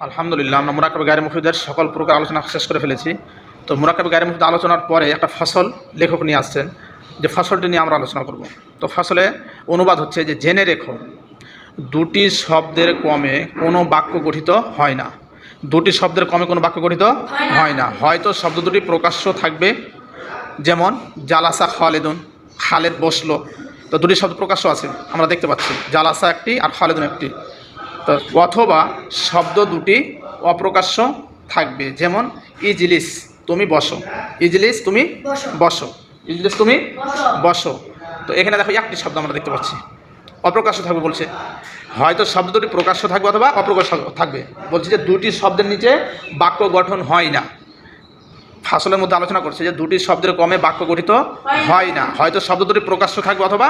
আলহামদুলিল্লাহ, আমরা মুরাকাবে গায়ের মুফিদের সকল প্রকার আলোচনা শেষ করে ফেলেছি। তো মুরাকাবে গায়ের মুফিদ আলোচনার পরে একটা ফসল লেখক নিয়ে আসছেন, যে ফসলটি নিয়ে আমরা আলোচনা করব। তো ফসলে অনুবাদ হচ্ছে যে, জেনে রেখো, দুটি শব্দের কমে কোনো বাক্য গঠিত হয় না। দুটি শব্দের কমে কোনো বাক্য গঠিত হয় না। হয়তো শব্দ দুটি প্রকাশ্য থাকবে, যেমন, জালাসা খালেদুন খালেদ বসল তো দুটি শব্দ প্রকাশ্য আছে, আমরা দেখতে পাচ্ছি। জালাসা একটি আর খালেদুন একটি। অথবা শব্দ দুটি অপ্রকাশ্য থাকবে। যেমন ইজলিস তুমি বসো। ইজলিস তুমি বসো। ইজলিস তুমি বসো। বসো। তো এখানে দেখো একটি শব্দ আমরা দেখতে পাচ্ছি। অপ্রকাশ্য থাকবে বলছে। হয়তো শব্দ দুটি প্রকাশ্য থাকবে অথবা অপ্রকাশ্য থাকবে। বলছে যে দুটি শব্দের নিচে বাক্য গঠন হয় না। ফাসলের মধ্যে আলোচনা করছে যে দুটি শব্দের কমে বাক্য গঠিত হয় না। হয়তো শব্দ দুটি প্রকাশ্য থাকবে অথবা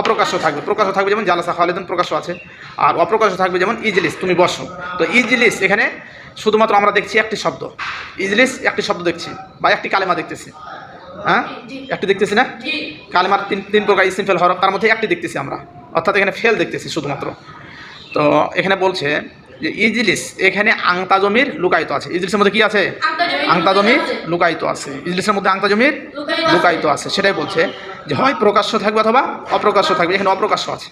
অপ্রকাশ্য থাকবে। প্রকাশ্য থাকবে যেমন জালাসা খালেদন প্রকাশ্য আছে আর অপ্রকাশ্য থাকবে যেমন ইজলিস তুমি বসো। তো ইজলিস এখানে শুধুমাত্র আমরা দেখছি একটি শব্দ। ইজলিস একটি শব্দ দেখছি বা একটি কালেমা দেখতেছি। হ্যাঁ? একটি দেখতেছি না? কালেমার তিন তিন প্রকার ইসিম ফেল হরফ তার মধ্যে একটি দেখতেছি আমরা। অর্থাৎ এখানে ফেল দেখতেছি শুধুমাত্র। তো এখানে বলছে যে ইজলিস এখানে আংতা জমির লুকায়িত আছে। ইজলিসের মধ্যে কি আছে? আংতা জমির লুকায়িত আছে। ইজলিসের মধ্যে আংতা জমির লুকায়িত আছে, সেটাই বলছে যে হয় প্রকাশ্য থাকবে অথবা অপ্রকাশ্য থাকবে, এখানে অপ্রকাশ্য আছে।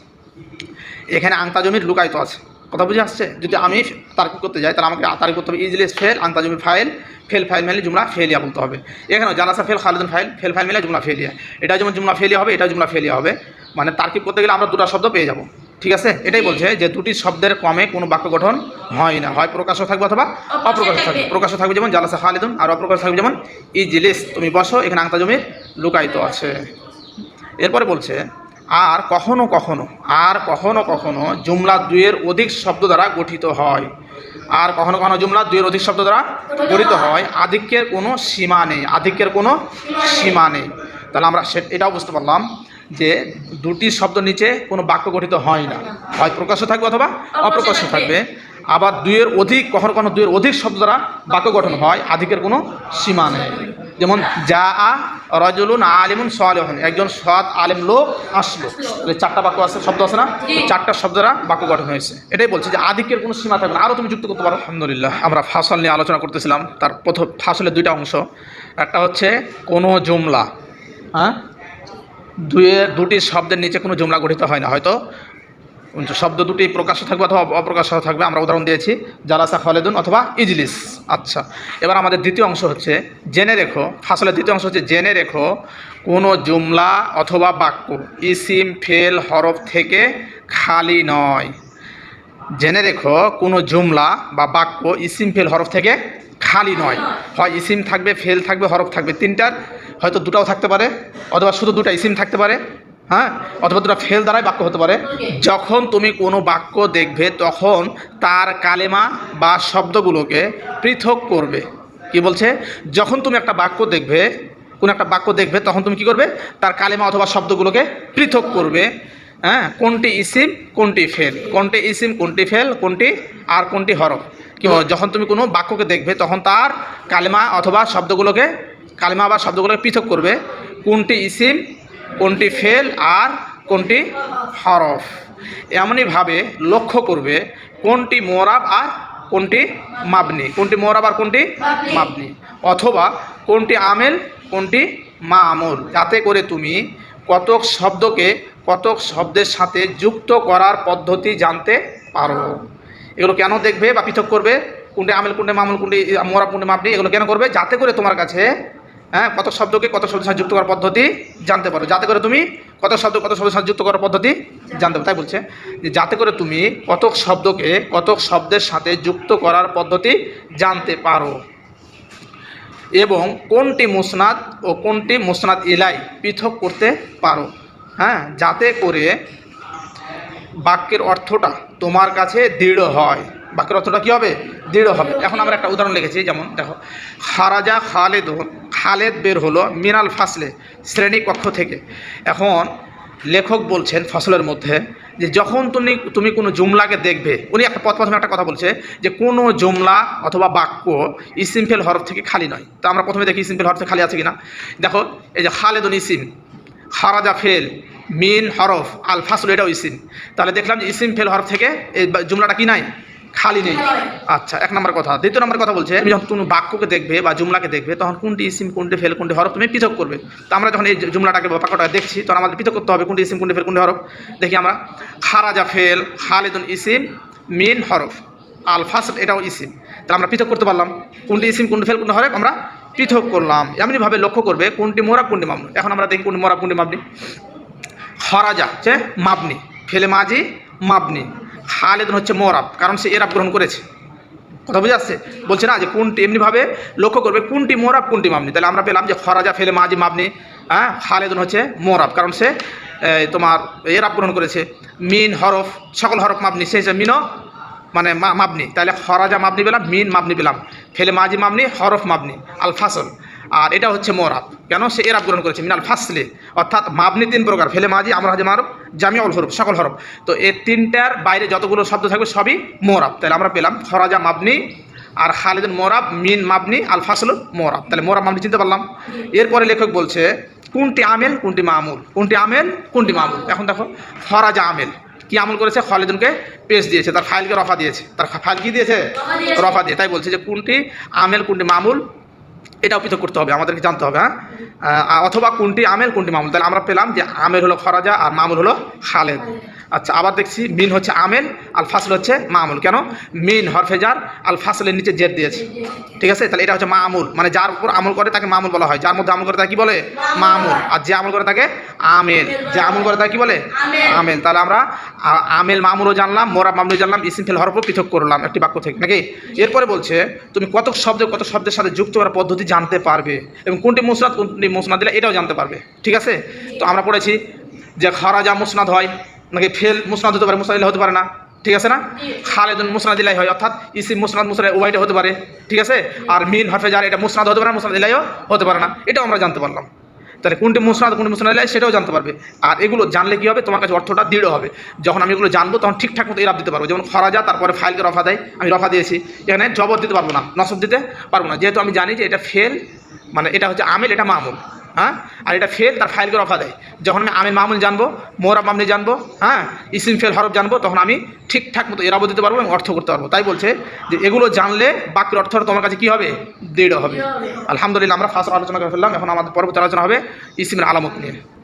এখানে আংতা জমির লুকায়িত আছে। কথা বুঝে আসছে? যদি আমি তারিখ করতে যাই, তাহলে আমাকে তারিখ করতে হবে ইজলিস ফেল আংতা জমির ফাইল, ফেল ফাইল মেলে জুমলা ফেলিয়া বলতে হবে। এখানেও জালাসা ফেল, খালেদুন ফাইল, ফেল ফাইল মেলে জুমলা ফেলিয়া। এটা যেমন জুমলা ফেলিয়া হবে এটা জুমলা ফেলিয়া হবে। মানে তার্কিব করতে গেলে আমরা দুটো শব্দ পেয়ে যাব। ঠিক আছে? এটাই বলছে যে দুটি শব্দের কমে কোনো বাক্য গঠন হয় না। হয় প্রকাশ্য থাকবে অথবা অপ্রকাশ্য থাকবে। প্রকাশ্য থাকবে যেমন জালাসা খালিদুন আর অপ্রকাশ্য থাকবে যেমন ইজলিস। তুমি বসো এখানে আংতা জমির লুকায়িত আছে। এরপরে বলছে আর কখনো কখনো আর কখনো কখনো জুমলা দুইয়ের অধিক শব্দ দ্বারা গঠিত হয়। আর কখনো কখনো জুমলা দুইয়ের অধিক শব্দ দ্বারা গঠিত হয়। আধিক্যের কোনো সীমা নেই। আধিক্যের কোনো সীমা নেই। তাহলে আমরা সে এটাও বুঝতে পারলাম। যে দুটি শব্দ নিচে কোনো বাক্য গঠিত হয় না। হয় প্রকাশ্য থাকবে অথবা অপ্রকাশ্য থাকবে। আবার দুইয়ের অধিক কখনো কখনো দুইয়ের অধিক শব্দ দ্বারা বাক্য গঠন হয় আধিকের কোনো সীমা নেই। যেমন যা আ রজুলুন আলিমুন সালেহন একজন সৎ আলেম লোক আসলো। তাহলে চারটা বাক্য আছে শব্দ আছে না? চারটা শব্দ দ্বারা বাক্য গঠন হয়েছে। এটাই বলছে যে আধিক্যের কোনো সীমা থাকবে না। আরও তুমি যুক্ত করতে পারো। আলহামদুলিল্লাহ আমরা ফাসল নিয়ে আলোচনা করতেছিলাম। তার প্রথম ফাসলের দুইটা অংশ। একটা হচ্ছে কোনো জুমলা। হ্যাঁ? দুয়ের দুটি শব্দের নিচে কোনো জুমলা গঠিত হয় না, হয়তো। শব্দ দুটি প্রকাশ্য থাকবে অথবা অপ্রকাশ্য থাকবে, আমরা উদাহরণ দিয়েছি, জালাসা খালেদুন অথবা ইজলিস। আচ্ছা এবার আমাদের দ্বিতীয় অংশ হচ্ছে, জেনে রেখো, ফাসলের দ্বিতীয় অংশ হচ্ছে, জেনে রেখো, কোনো জুমলা অথবা বাক্য, ইসিম, ফেল, হরফ থেকে খালি নয়। জেনে রেখো, কোনো জুমলা বা বাক্য, ইসিম, ফেল, হরফ থেকে খালি নয়। হয় ইসিম থাকবে, ফেল থাকবে, হরফ থাকবে, তিনটার হয়তো দুটাও থাকতে পারে অথবা শুধু দুটা ইসিম থাকতে পারে হ্যাঁ? অথবা দুটা ফেল দ্বারাই বাক্য হতে পারে। যখন তুমি কোনো বাক্য দেখবে তখন তার কালেমা বা শব্দগুলোকে পৃথক করবে। কি বলছে? যখন তুমি একটা বাক্য দেখবে কোনো একটা বাক্য দেখবে তখন তুমি কি করবে? তার কালেমা অথবা শব্দগুলোকে পৃথক করবে। হ্যাঁ? কোনটি ইসিম কোনটি ফেল? কোনটি ইসিম কোনটি ফেল কোনটি আর কোনটি হরফ? কি যখন তুমি কোনো বাক্যকে দেখবে তখন তার কালেমা অথবা শব্দগুলোকে কালেমা বা শব্দগুলোকে পৃথক করবে। কোনটি ইসিম কোনটি ফেল আর কোনটি হরফ। এমনইভাবে লক্ষ্য করবে কোনটি মোরাব আর কোনটি মাবনি। কোনটি মোরাব আর কোনটি মাবনি। অথবা কোনটি আমেল কোনটি মা আমল যাতে করে তুমি কতক শব্দকে কতক শব্দের সাথে যুক্ত করার পদ্ধতি জানতে পারো। এগুলো কেন দেখবে বা পৃথক করবে? কোনটি আমেল কোনটি মামুল কোনটি মোরা কোনটি মাপনি এগুলো কেন করবে? যাতে করে তোমার কাছে হ্যাঁ কত শব্দকে কত শব্দের সাথে যুক্ত করার পদ্ধতি জানতে পারো। যাতে করে তুমি কত শব্দ, কত শব্দের সাথে যুক্ত করার পদ্ধতি জানতে পারো। তাই বলছে যে যাতে করে তুমি কতক শব্দকে কতক শব্দের সাথে যুক্ত করার পদ্ধতি জানতে পারো। এবং কোনটি মুসনাদ ও কোনটি মুসনাদ ইলাই পৃথক করতে পারো। হ্যাঁ যাতে করে বাক্যের অর্থটা তোমার কাছে দৃঢ় হয়। বাক্যের অর্থটা কী হবে? দৃঢ় হবে। এখন আমরা একটা উদাহরণ লিখেছি, যেমন দেখো, খারাজা খালেদ খালেদ বের হলো মিনাল ফাসলে শ্রেণি কক্ষ থেকে। এখন লেখক বলছেন ফসলের মধ্যে যে যখন তুমি তুমি কোনো জুমলাকে দেখবে, উনি একটা পথ প্রথমে একটা কথা বলছে যে কোনো জুমলা অথবা বাক্য ইসিমফেল হরফ থেকে খালি নয়। তো আমরা প্রথমে দেখি ইসিমফেল হরফ থেকে খালি আছে কিনা। দেখো, এই যে খালেদুন ইসিম, খারাজা ফেল, মিন হরফ, আল ফাসল, এটাও ইসিম। তাহলে দেখলাম যে ইসিম ফেল হরফ থেকে এই জুমলাটা কি নাই? খালি নেই। আচ্ছা এক নম্বর কথা। দ্বিতীয় নম্বর কথা বলছে তুমি যখন কোনো বাক্যকে দেখবে বা জুমলাকে দেখবে তখন কোনটি ইসিম কোনটি ফেল কোনটি হরফ তুমি পৃথক করবে। তো আমরা যখন এই জুমলাটাকে বা বাক্যটাকে দেখছি তখন আমাদের পৃথক করতে হবে কোনটি ইসিম কোনটি ফেল কোনটি হরফ। দেখি আমরা খারাজা ফেল খালিদুন ইসিম মিন হরফ। আল ফাসল এটাও ইসিম। তাহলে আমরা পৃথক করতে পারলাম। কোনটি ইসিম কোনটি ফেল কোনটি হরফ আমরা পৃথক করলাম। এমনিভাবে লক্ষ্য করবে কোনটি মোরাব কোনটি মামনি এখন আমরা দেখি কোনটি মোরাব কোনটি মামনি খরাজা হচ্ছে মাবনি। ফেলে মাজি মাবনি। খালেদুন হচ্ছে মোরাব, কারণ সে এরাব গ্রহণ করেছে। কথা বুঝে আসছে? বলছে, না, যে কোনটি এমনিভাবে লক্ষ্য করবে, কোনটি মোরাব, কোনটি মাবনি? তাহলে আমরা পেলাম যে খরাজা ফেলে মাজি মাবনি হ্যাঁ? খালেদুন হচ্ছে মোরাব, কারণ সে তোমার এরাব গ্রহণ করেছে। মিন, হরফ, সকল হরফ মাবনি, সে হচ্ছে মিনও মানে মা- মাবনি। তাহলে খরাজা মাবনি পেলাম, মিন মাবনি পেলাম। ফেলে মাজি মাবনি, হরফ মাবনি আল ফাসল আর এটা হচ্ছে মোরাব কেন? সে এরাব গ্রহণ করেছে মিনাল ফাসলে। অর্থাৎ মাবনি তিন প্রকার ফেলে মাজি আমরা হচ্ছে মারব জামিউল হরফ সকল হরফ। তো এই তিনটার বাইরে যতগুলো শব্দ থাকবে সবই মোরাব তাহলে আমরা পেলাম খরাজা মাবনি আর খালিদুল মোরাব মিন মাবনি আল ফাসল মোরাব তাহলে মোরাব মাবনি চিনতে পারলাম। এরপরে লেখক বলছে কোনটি আমেল কোনটি মামুল? কোনটি আমেল কোনটি মামুল? এখন দেখো ফরাজা আমেল। কি আমল করেছে? খালিদুনকে পেশ দিয়েছে তার ফাইলকে রফা দিয়েছে। তার ফাইল কি দিয়েছে। রফা দিয়ে তাই বলছে যে কোনটি আমেল কোনটি মামুল এটাও পৃথক করতে হবে, আমাদেরকে জানতে হবে হ্যাঁ। অথবা কোনটি আমেল, কোনটি মামুল। তাহলে আমরা পেলাম যে আমেল হলো ফরাজা আর মামুল হলো খালেদ। আচ্ছা আবার দেখছি মিন হচ্ছে আমেল, আল ফাসল হচ্ছে মামুল। কেন? মিন হরফেজার আল ফাসলের নিচে জেদ দিয়েছে। ঠিক আছে? তাহলে এটা হচ্ছে মামুল। মানে যার উপর আমল করে তাকে মামুল বলা হয়। যার মধ্যে আমল করে তাকে কি বলে? মামুল। আর যে আমল করে তাকে আমেল। যে আমল করে তাকে কি বলে? আমেল। তাহলে আমরা আমেল মামুরও জানলাম, মোরা মামুল জানলাম, ইসিম ফেল হরফও পৃথক করলাম একটি বাক্য থেকে। নাকি? এরপরে বলছে, তুমি কত শব্দ, কত শব্দের সাথে যুক্ত করার পদ্ধতি জানতে পারবে এবং কোনটি মুসনাদ কোনটি মুসনাদ দিলে এটাও জানতে পারবে। ঠিক আছে? তো আমরা পড়েছি যে খারাজা মুসনাদ হয়, নাকি ফেল মুসনাদ হতে পারে, মুসনাদ হতে পারে না। ঠিক আছে না? খালেদুন মুসনাদ দিলাই হয়, অর্থাৎ ইসিম মুসনাদ মুসনাদ ওয়াইটা হতে পারে। ঠিক আছে? আর মিন হরফেজার এটা মুসনাদ হতে পারে না, মুসনাদ দিলাইও হতে পারে না। এটাও আমরা জানতে পারলাম। তাহলে কোনটি মুসনাদ কোনটি মুসনাদ লাই সেটাও জানতে পারবে। আর এগুলো জানলে কি হবে? তোমার কাছে অর্থটা দৃঢ় হবে। যখন আমি এগুলো জানব, তখন ঠিকঠাক মতো এরাব দিতে পারব। যেমন খরাজা, তারপরে ফাইলকে রফা দেয়, আমি রফা দিয়েছি। এখানে জবর দিতে পারব না, নসব দিতে পারব না। যেহেতু আমি জানি যে এটা ফেল মানে এটা হচ্ছে আমেল, এটা মামুল। হ্যাঁ? আর এটা ফেল তার ফাইলকে রফা দেয়। যখন আমি আমি মামুল জানব মোরাব মামনি জানব হ্যাঁ? ইসিম ফেল হরফ জানব তখন আমি ঠিকঠাক মতো এরাবো দিতে পারব এবং অর্থ করতে পারব। তাই বলছে যে এগুলো জানলে বাক্যের অর্থ তোমার কাছে কী হবে? দৃঢ় হবে। দৃঢ় হবে। আলহামদুলিল্লাহ আমরা ফার্স্ট আলোচনা করে ফেললাম। এখন আমাদের পরবর্তী আলোচনা হবে ইসিমের আলামত নিয়ে।